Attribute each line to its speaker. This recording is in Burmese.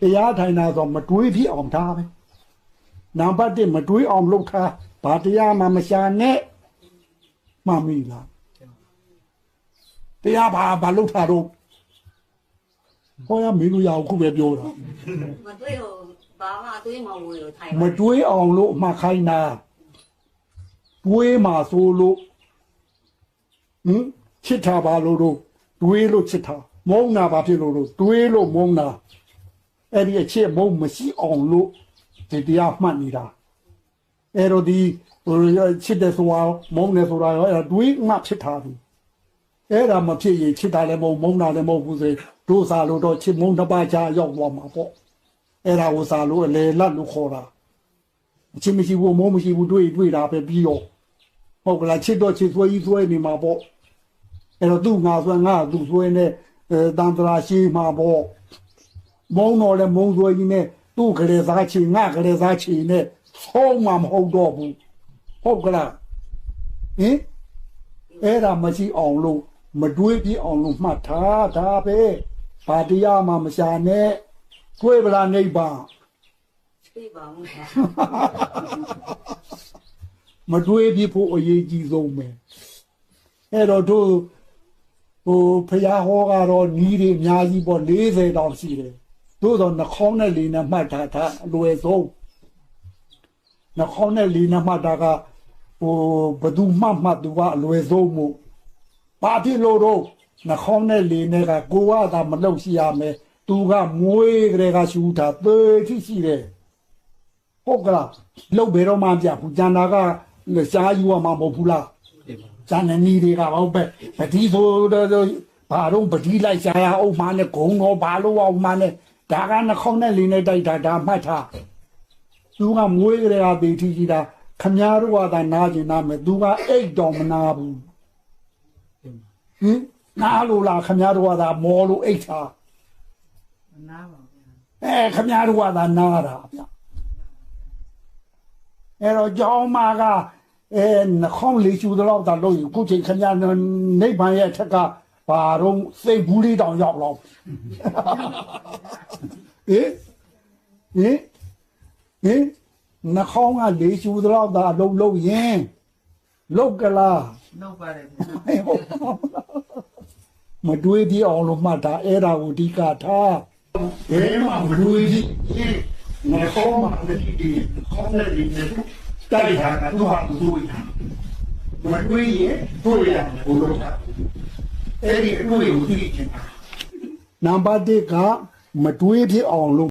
Speaker 1: တရားထိုင်တာဆိုမတွေးဖြစ်အောင်ထားပဲနံပါတ်1မတွေးအောင်လုပ်ထားဘာတရားမှမရှာနဲ့မှတ်မိလားတရားဘာဘာလုပ်ထားတော့ဟောရမင်းတို့ရအောင်ခုပဲပြောတာ
Speaker 2: မတွေ့တော့ဘာမှအသွေးမဝင်လို့ထိုင်
Speaker 1: မတွေးအောင်လို့အမှတ်ခိုင်းတာတွေးမှဆိုလို့ဟင်ချစ်တာပါလို့တော့တွေးလို့ချစ်တာမုန်းတာဘာဖြစ်လို့လို့တွေးလို့မုန်းတာ အဲ့ဒီအချစ်မုန်းမရှိအောင်လို့ဒီတရားမှတ်နေတာအဲ့တော့ဒီဟိုချစ်တယ်ဆိုတာမုန်းတယ်ဆိုတာရောအဲ့ဒါတွေးမှဖြစ်တာဘူးအဲ့ဒါမဖြစ်ရင်ချစ်တာလည်းမဟုတ်မုန်းတာလည်းမဟုတ်ဘူးဆိုတို့စားလို့တော့ချစ်မုန်းတစ်ပါးချရောက်သွားမှာပေါ့အဲ့ဒါကိုစားလို့အလေလတ်လို့ခေါ်တာအချင်းမရှိဘူးမိုးမရှိဘူးတွေ့တွေ့တာပဲပြီးတော့ဟုတ်ကလားချစ်တော့ချစ်ဆွဲကြီးဆွဲနေမှာပေါ့အဲ့တော့သူ့ငါဆွဲငါသူ့ဆွဲနဲ့အဲတန်တရာရှိမှာပေါ့ မုံတော့လည်းမုံဆွဲကြီးနဲ့သူ့ကလေးစားချီငါကလေးစားချီနဲ့ဆုံးမှာမဟုတ်တော့ဘူးဟုတ်ကလားဟင်အဲ့ဒါမရှိအောင်လို့မတွေးပြအောင်လို့မှတ်ထားဒါပဲဘာတရားမှမရှာနဲ့ကိုယ်ဗလာနိဗ္ဗာန်
Speaker 2: ပြေးပါဦး
Speaker 1: မတွေးပြဖို့အရေးကြီးဆုံးပဲအဲ့တော့တို့ဟိုဖရာဟောကတော့နီးတွေအများကြီးပေါ့40တောင်ရှိတယ် တို့တော့နှခေါင်းနဲ့လေးနဲ့မှတ်ထားတာအလွယ်ဆုံးနှခေါင်းနဲ့လေးနဲ့မှတ်တာကဟိုဘသူမှတ်မှတ်သူကအလွယ်ဆုံးမို့ဘာဖြစ်လို့တော့နှခေါင်းနဲ့လေးနဲ့ကကိုကသာမလုပ်ရှိရမယ်သူကမွေးကလေးကရှူတာသေထိရှိတယ်ဟုတ်ကလားလုတ်ဘယ်တော့မှပြဘူးကျန်တာကရှားယူရမှာမဟုတ်ဘူးလားကျန်တဲ့နီးတွေကဟုတ်ပဲပတိဆိုတော့ဘာတော့ပတိလိုက်ရှားရအောင်မနဲ့ဂုံတော့ဘာလို့အောင်မနဲ့ ဒါကနှခေါင်းနဲ့လင်းနဲ့တိုက်တာဒါမှတ်ထားသူကမွေးကြတဲ့အသေးထီကြီးတာခမားတို့ကသာနာကျင်နာမယ်သူကအိတ်တော်မနာဘူးဟင်နားလို့လားခမားတို့ကသာမောလို့အိတ်ထား
Speaker 3: မနာပါဗျာ
Speaker 1: အဲခမရတို့ကသာနာတာဗျအဲ့တော့ကြောင်းမကအဲနှခေါင်းလေးချူတော့တာလို့ခုချိန်ခမရနိဗ္ဗာန်ရဲ့ထက်ကဘာတော့စိတ်ဘူးလေးတောင်ရောက်တော့ ဟေးဟေးဟေးနှခေါင်းကလေးချူတော့တာအလုံးလုံးရင်လုတ်ကလား
Speaker 3: လောက်ပါတယ်ဗျာ
Speaker 1: ဟဲ့ဟုတ်မတွေးပြအောင်လို့မှတ်တာအဲ့ဒါကိုအဓိကထားဘယ်မှာမတွေးကြည့်ငါခေါင်းမှာလည်းဒီခေါင်းနဲ့ဒီနဲ့တိုက်တာကသူ့ဟာသူတွေးတာမတွေးရင်တွေးရတယ်ဘုလို့တာအဲ့ဒီအတွေးကိုသိချင်တာနံပါတ်1က မတွေးဖြစ်အောင်လို့